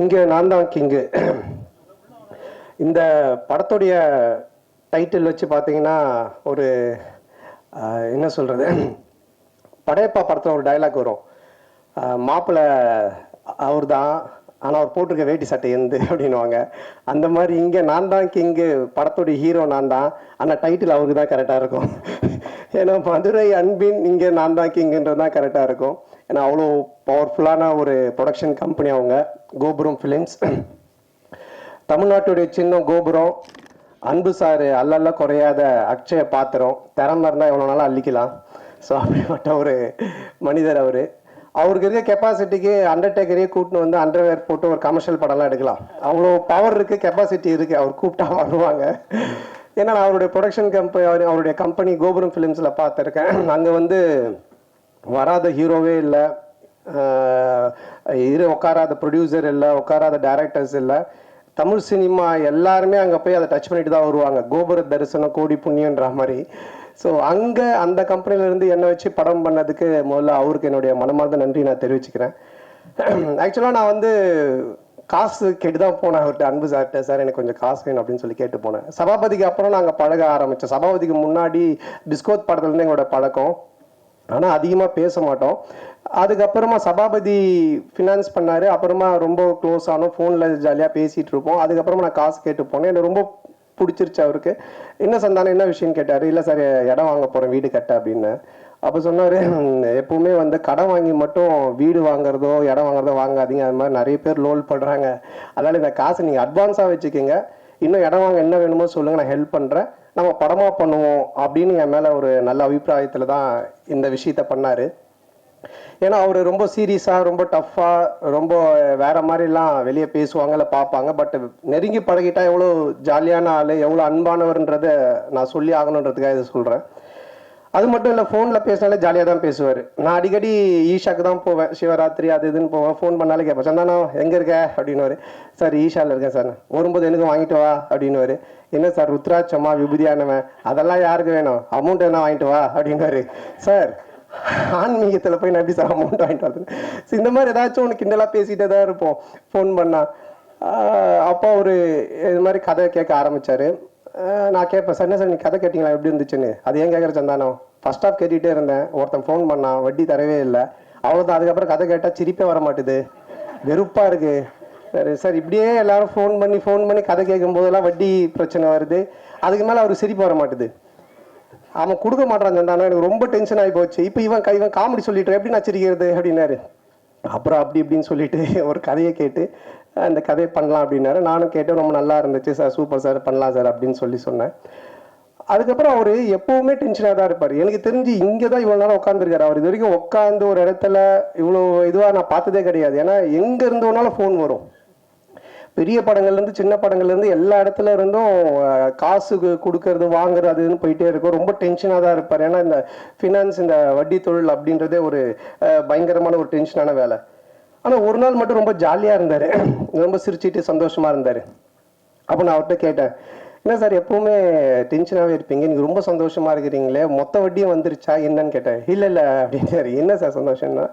இங்கே நான் தான் கிங்கு இந்த படத்துடைய டைட்டில் வச்சு பார்த்தீங்கன்னா ஒரு என்ன சொல்கிறது படையப்பா படத்தில் ஒரு டைலாக் வரும். மாப்பிள்ளை அவர் தான் ஆனால் அவர் போட்டிருக்க வேட்டி சட்டை எந்து அப்படின்னுவாங்க. அந்த மாதிரி இங்கே நான் தான் கிங்கு படத்துடைய ஹீரோ நான் தான். ஆனால் டைட்டில் அவருக்கு தான் கரெக்டாக இருக்கும். ஏன்னா மதுரை அன்பின் இங்கே நான் தான் கிங்குன்றது தான் கரெக்டாக இருக்கும். ஏன்னா அவ்வளோ பவர்ஃபுல்லான ஒரு ப்ரொடக்ஷன் கம்பெனி அவங்க கோபுரம் ஃபிலிம்ஸ் தமிழ்நாட்டுடைய சின்னம் கோபுரம் அன்பு சாரு அல்லல்ல குறையாத அக்ஷய பாத்திரம் திறமை இருந்தால் எவ்வளோ நாளும் அள்ளிக்கலாம். ஸோ அப்படிப்பட்ட ஒரு மனிதர் அவர். அவருக்கு இருக்க கெப்பாசிட்டிக்கு அண்டர்டேக்கரையே கூட்டின்னு வந்து அண்டர்வேர் போட்டு ஒரு கமர்ஷியல் படம்லாம் எடுக்கலாம். அவ்வளோ பவர் இருக்குது கெப்பாசிட்டி இருக்குது அவர் கூப்பிட்டா வருவாங்க. ஏன்னா நான் அவருடைய ப்ரொடக்ஷன் கம்பெனி அவர் அவருடைய கம்பெனி கோபுரம் ஃபிலிம்ஸில் பார்த்துருக்கேன். அங்கே வந்து வராத ஹீரோவே இல்லை. இரு உட்காராத ப்ரொடியூசர் இல்லை உட்காராத டைரக்டர்ஸ் இல்லை. தமிழ் சினிமா எல்லாருமே அங்கே போய் அதை டச் பண்ணிட்டு தான் வருவாங்க. கோபுர தரிசனம் கோடி புண்ணியன்ற மாதிரி. ஸோ அங்கே அந்த கம்பெனிலேருந்து என்னை வச்சு படம் பண்ணதுக்கு முதல்ல அவருக்கு என்னுடைய மனமார்ந்த நன்றி நான் தெரிவிச்சுக்கிறேன். ஆக்சுவலாக நான் வந்து காசு கேட்டு தான் போனேன் அவர்கிட்ட. அன்பு சார்கிட்ட சார் எனக்கு கொஞ்சம் காசு வேணும் அப்படின்னு சொல்லி கேட்டு போனேன். சபாபதிக்கு அப்புறம் நாங்கள் பழக ஆரம்பித்தோம் சபாபதிக்கு முன்னாடி பிஸ்கோத் படத்துலேருந்து எங்களோட பழக்கம். ஆனால் அதிகமாக பேச மாட்டோம். அதுக்கப்புறமா சபாபதி ஃபினான்ஸ் பண்ணார். அப்புறமா ரொம்ப க்ளோஸ் ஆனோம். ஃபோனில் ஜாலியாக பேசிகிட்டு இருப்போம். அதுக்கப்புறமா நான் காசு கேட்டு போனேன். எனக்கு ரொம்ப பிடிச்சிருச்சு அவருக்கு. என்ன சந்தானம் என்ன விஷயம்னு கேட்டார். இல்லை சார் இடம் வாங்க போகிறேன் வீடு கட்ட அப்படின்னு. அப்போ சொன்னார் எப்பவுமே வந்து கடன் வாங்கி மட்டும் வீடு வாங்குறதோ இடம் வாங்குறதோ வாங்காதீங்க. அது மாதிரி நிறைய பேர் லோல் பண்ணுறாங்க அதனால் இந்த காசு நீங்கள் அட்வான்ஸாக வச்சுக்கோங்க. இன்னும் இடம் வாங்க என்ன வேணுமோ சொல்லுங்கள் நான் ஹெல்ப் பண்ணுறேன் நம்ம படமாக பண்ணுவோம் அப்படின்னு என் மேலே ஒரு நல்ல அபிப்பிராயத்தில் தான் இந்த விஷயத்த பண்ணார். ஏன்னா அவர் ரொம்ப சீரியஸாக ரொம்ப டஃப்பாக ரொம்ப வேற மாதிரிலாம் வெளியே பேசுவாங்க இல்லை பார்ப்பாங்க. பட் நெருங்கி பழகிட்டா எவ்வளோ ஜாலியான ஆள் எவ்வளோ அன்பானவர்ன்றதை நான் சொல்லி ஆகணுன்றதுக்காக இதை சொல்கிறேன் அது மட்டும் இல்லை ஃபோனில் பேசினாலே ஜாலியாக தான் பேசுவார். நான் அடிக்கடி ஈஷாக்கு தான் போவேன். சிவராத்திரி அது இதுன்னு போவேன். ஃபோன் பண்ணாலே கேட்பேன் சந்தானம் எங்கே இருக்க? அப்படின்னு சார் ஈஷாவில் இருக்கேன் சார். வரும்போது எனக்கு வாங்கிட்டு வா அப்படின்னு என்ன சார் ருத்ராட்சமா விபூதியானவன்? அதெல்லாம் யாருக்கு வேணும்? அமௌண்ட் என்ன வாங்கிட்டு வா அப்படின்னு சார் ஆன்மீகத்தில் போய் நான் எப்படி சார் அமௌண்ட் வாங்கிட்டு வரது ஸோ இந்த மாதிரி ஏதாச்சும் ஒன்று கிண்டலாக பேசிகிட்டே தான் இருப்போம். ஃபோன் பண்ணால் அப்போ ஒரு இது மாதிரி கதை கேட்க ஆரம்பித்தார் நான் கேட்பேன் சார் என்ன சார் நீ கதை கேட்டிங்களா? எப்படி இருந்துச்சுன்னு? அது ஏன் கேட்குற சந்தானம்? ஃபர்ஸ்ட் ஆஃப் கேட்டுகிட்டே இருந்தேன். ஒருத்தன் ஃபோன் பண்ணான் வட்டி தரவே இல்லை. அவ்வளோதான் அதுக்கப்புறம் கதை கேட்டால் சிரிப்பே வர மாட்டுது வெறுப்பாக இருக்குது சரி சார் இப்படியே எல்லாரும் ஃபோன் பண்ணி ஃபோன் பண்ணி கதை கேட்கும் போதெல்லாம் வட்டி பிரச்சனை வருது. அதுக்கு மேலே அவருக்கு சிரிப்பு வர மாட்டுது அவன் கொடுக்க மாட்டான் சந்தானம். எனக்கு ரொம்ப டென்ஷன் ஆகி போச்சு. இப்போ இவன் க- இவன் காமெடி சொல்லிட்டு எப்படி நான் சிரிக்கிறது? அப்படின்னாரு. அப்புறம் அப்படி இப்படின்னு சொல்லிட்டு ஒரு கதையை கேட்டு அந்த கதையை பண்ணலாம் அப்படின்னாரு. நானும் கேட்டேன் ரொம்ப நல்லா இருந்துச்சு சார் சூப்பர் சார் பண்ணலாம் சார் அப்படின்னு சொல்லி சொன்னேன். அதுக்கப்புறம் அவர் எப்பவுமே டென்ஷனாக தான் இருப்பார். எனக்கு தெரிஞ்சு இங்கே தான் இவ்வளோ நேரம் உட்காந்துருக்காரு அவர் இது வரைக்கும் உட்காந்து ஒரு இடத்துல இவ்வளோ இதுவாக நான் பார்த்ததே கிடையாது. ஏன்னா எங்கே இருந்தோனாலும் ஃபோன் வரும். பெரிய படங்கள்லேருந்து சின்ன படங்கள்லேருந்து எல்லா இடத்துல இருந்தும் காசு கொடுக்கறது வாங்குறது அதுன்னு போயிட்டே இருக்கும். ரொம்ப டென்ஷனாக தான் இருப்பார். ஏன்னா இந்த ஃபினான்ஸ் இந்த வட்டி தொழில் அப்படின்றதே ஒரு பயங்கரமான ஒரு டென்ஷனான வேலை. ஆனால் ஒரு நாள் மட்டும் ரொம்ப ஜாலியாக இருந்தார். ரொம்ப சிரிச்சிட்டு சந்தோஷமாக இருந்தார். அப்போ நான் அவர்கிட்ட கேட்டேன் என்ன சார் எப்பவுமே டென்ஷனாகவே இருப்பீங்க. நீங்கள் ரொம்ப சந்தோஷமாக இருக்கிறீங்களே. மொத்த வட்டியும் வந்துருச்சா? என்னன்னு கேட்டேன். இல்லை இல்லை அப்படின்னாரு என்ன சார் சந்தோஷம்னா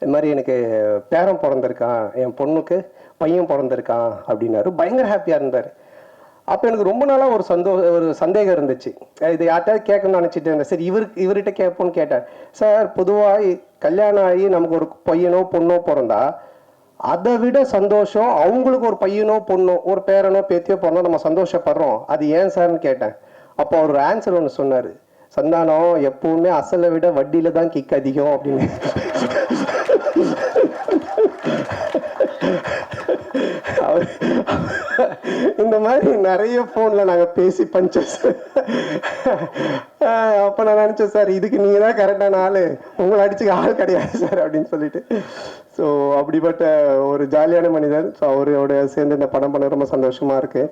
இது மாதிரி எனக்கு பேரன் பிறந்திருக்கான். என் பொண்ணுக்கு பையன் பிறந்திருக்கான். அப்படின்னாரு. பயங்கர ஹாப்பியாக இருந்தார். அப்போ எனக்கு ரொம்ப நாளாக ஒரு சந்தோ ஒரு சந்தேகம் இருந்துச்சு. இது யார்கிட்டயாவது கேட்கணும்னு நினச்சிட்டு இருந்தேன் சரி இவருக்கு இவர்கிட்ட கேட்போன்னு கேட்டேன் சார் பொதுவாக கல்யாணம் ஆகி நமக்கு ஒரு பையனோ பொண்ணோ பிறந்தா அதை விட சந்தோஷம் அவங்களுக்கு ஒரு பையனோ பொண்ணோ ஒரு பேரனோ பேத்தியோ பிறந்தா நம்ம சந்தோஷப்படுறோம். அது ஏன் சார்னு கேட்டேன். அப்போ அவர் ஆன்சர் ஒன்று சொன்னார். சந்தானம் எப்பவுமே அசலை விட வட்டியில தான் கிக் அதிகம் அப்படின்னு. இந்த மாதிரி நிறைய ஃபோனில் நாங்கள் பேசி பஞ்சஸ் அப்போ நான் நினச்சேன் சார் இதுக்கு நீங்கள் தான் கரெக்டான ஆள். உங்களை அடிச்சுக்க ஆள் கிடையாது சார் அப்படின்னு சொல்லிட்டு. ஸோ அப்படிப்பட்ட ஒரு ஜாலியான மனிதர். ஸோ அவரோட சேர்ந்து இந்த படம் பண்ண ரொம்ப சந்தோஷமா இருக்கு.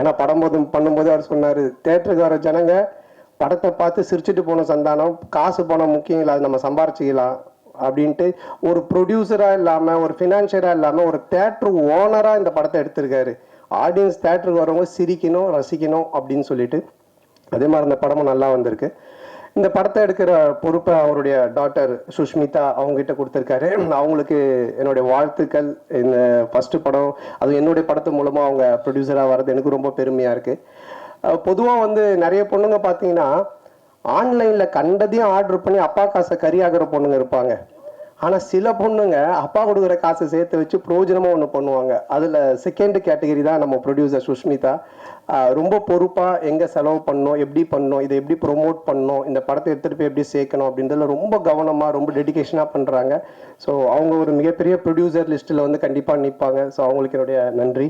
ஏன்னா படம் போதும் பண்ணும்போது அவர் சொன்னார் தேட்டருக்கு வர ஜனங்க படத்தை பார்த்து சிரிச்சுட்டு போன சந்தானம் காசு பணம் முக்கியம் இல்லை அது நம்ம சம்பாரிச்சிக்கலாம் அப்படின்ட்டு ஒரு ப்ரொடியூசராக இல்லாமல் ஒரு ஃபினான்ஷியராக இல்லாமல் ஒரு தேட்ரு ஓனராக இந்த படத்தை எடுத்திருக்காரு. ஆடியன்ஸ் தேட்டருக்கு வரவங்க சிரிக்கணும் ரசிக்கணும் அப்படின்னு சொல்லிட்டு அதே மாதிரி அந்த படமும் நல்லா வந்திருக்கு. இந்த படத்தை எடுக்கிற பொறுப்பை அவருடைய டாக்டர் சுஷ்மிதா அவங்ககிட்ட கொடுத்துருக்காரு. அவங்களுக்கு என்னுடைய வாழ்த்துக்கள். இந்த ஃபஸ்ட்டு படம் அது என்னுடைய படத்து மூலமாக அவங்க ப்ரொடியூசராக வர்றது எனக்கு ரொம்ப பெருமையாக இருக்குது பொதுவாக வந்து நிறைய பொண்ணுங்க பார்த்தீங்கன்னா ஆன்லைனில் கண்டதையும் ஆர்டர் பண்ணி அப்பா காசை கறியாகிற பொண்ணுங்க இருப்பாங்க. ஆனால் சில பொண்ணுங்க அப்பா கொடுக்குற காசை சேர்த்து வச்சு பிரயோஜனமாக ஒன்று பண்ணுவாங்க. அதில் செகண்ட் கேட்டகரி தான் நம்ம ப்ரொடியூசர் சுஷ்மிதா. ரொம்ப பொறுப்பாக எங்கே செலவு பண்ணோம் எப்படி பண்ணோம் இதை எப்படி ப்ரொமோட் பண்ணோம் இந்த படத்தை எடுத்துகிட்டு போய் எப்படி சேர்க்கணும் அப்படின்றதுல ரொம்ப கவனமாக ரொம்ப டெடிகேஷனாக பண்ணுறாங்க ஸோ அவங்க ஒரு மிகப்பெரிய ப்ரொடியூசர் லிஸ்ட்டில் வந்து கண்டிப்பாக நிற்பாங்க ஸோ அவங்களுக்கு என்னுடைய நன்றி.